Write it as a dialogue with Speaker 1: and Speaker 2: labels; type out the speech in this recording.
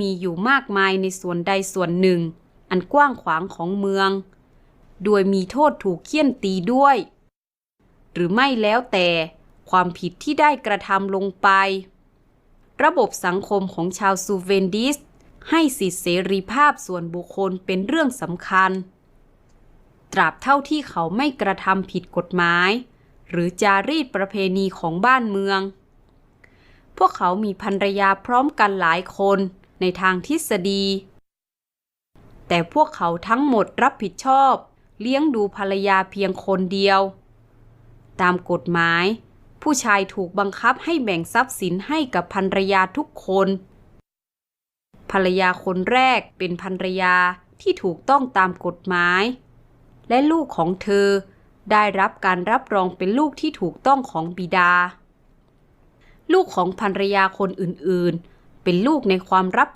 Speaker 1: มีอยู่มากมายในส่วนใดส่วนหนึ่ง อันกว้างขวางของเมือง โดยมีโทษถูกเคี่ยนตีด้วย หรือไม่แล้วแต่ความผิดที่ได้กระทำลงไป ระบบสังคมของชาวซูเวนดิส ให้สิทธิเสรีภาพส่วนบุคคลเป็นเรื่องสำคัญ ตราบเท่าที่เขาไม่กระทำผิดกฎหมาย หรือจารีตประเพณีของบ้านเมือง พวกเขามีภรรยาพร้อมกันหลายคน ในทางทฤษฎี แต่พวกเขาทั้งหมดรับผิดชอบ เลี้ยงดูภรรยาเพียงคนเดียว ตามกฎหมาย ผู้ชายถูกบังคับให้แบ่งทรัพย์สินให้กับภรรยาทุกคน ภรรยาคนแรกเป็นภรรยาที่ถูกต้องตามกฎหมาย และลูกของเธอได้รับการรับรองเป็นลูกที่ถูกต้องของบิดา ลูกของภรรยาคนอื่นๆ เป็นลูกในความรับผิด